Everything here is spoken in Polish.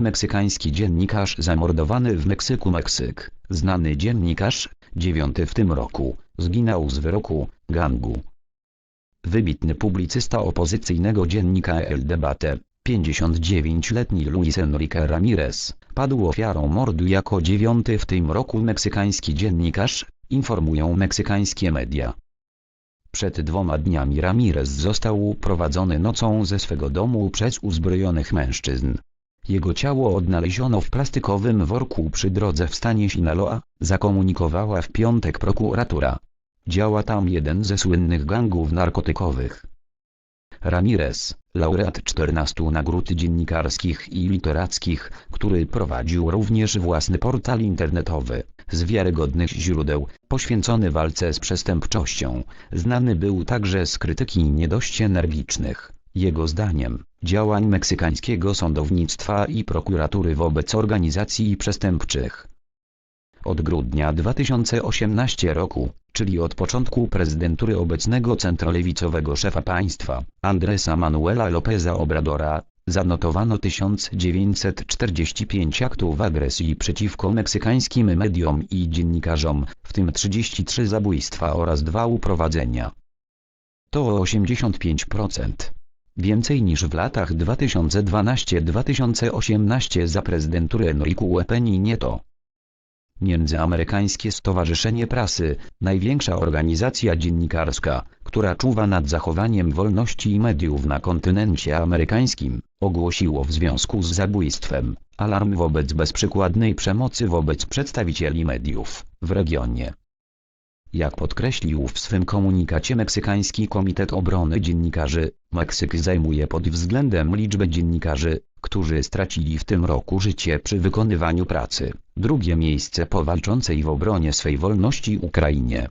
Meksykański dziennikarz zamordowany w Meksyku Meksyk, znany dziennikarz, dziewiąty w tym roku, zginął z wyroku, gangu. Wybitny publicysta opozycyjnego dziennika El Debate, 59-letni Luis Enrique Ramirez, padł ofiarą mordu jako dziewiąty w tym roku meksykański dziennikarz, informują meksykańskie media. Przed dwoma dniami Ramirez został uprowadzony nocą ze swego domu przez uzbrojonych mężczyzn. Jego ciało odnaleziono w plastikowym worku przy drodze w stanie Sinaloa, zakomunikowała w piątek prokuratura. Działa tam jeden ze słynnych gangów narkotykowych. Ramirez, laureat 14 nagród dziennikarskich i literackich, który prowadził również własny portal internetowy, z wiarygodnych źródeł, poświęcony walce z przestępczością, znany był także z krytyki nie dość energicznych, jego zdaniem, działań meksykańskiego sądownictwa i prokuratury wobec organizacji przestępczych. Od grudnia 2018 roku, czyli od początku prezydentury obecnego centrolewicowego szefa państwa, Andresa Manuela Lopeza Obradora, zanotowano 1945 aktów agresji przeciwko meksykańskim mediom i dziennikarzom, w tym 33 zabójstwa oraz dwa uprowadzenia. To o 85%. Więcej niż w latach 2012-2018 za prezydentury Enrique Peña Nieto. Międzyamerykańskie Stowarzyszenie Prasy, największa organizacja dziennikarska, która czuwa nad zachowaniem wolności mediów na kontynencie amerykańskim, ogłosiło w związku z zabójstwem alarm wobec bezprzykładnej przemocy wobec przedstawicieli mediów w regionie. Jak podkreślił w swym komunikacie Meksykański Komitet Obrony Dziennikarzy, Meksyk zajmuje pod względem liczby dziennikarzy, którzy stracili w tym roku życie przy wykonywaniu pracy, drugie miejsce po walczącej w obronie swej wolności Ukrainie.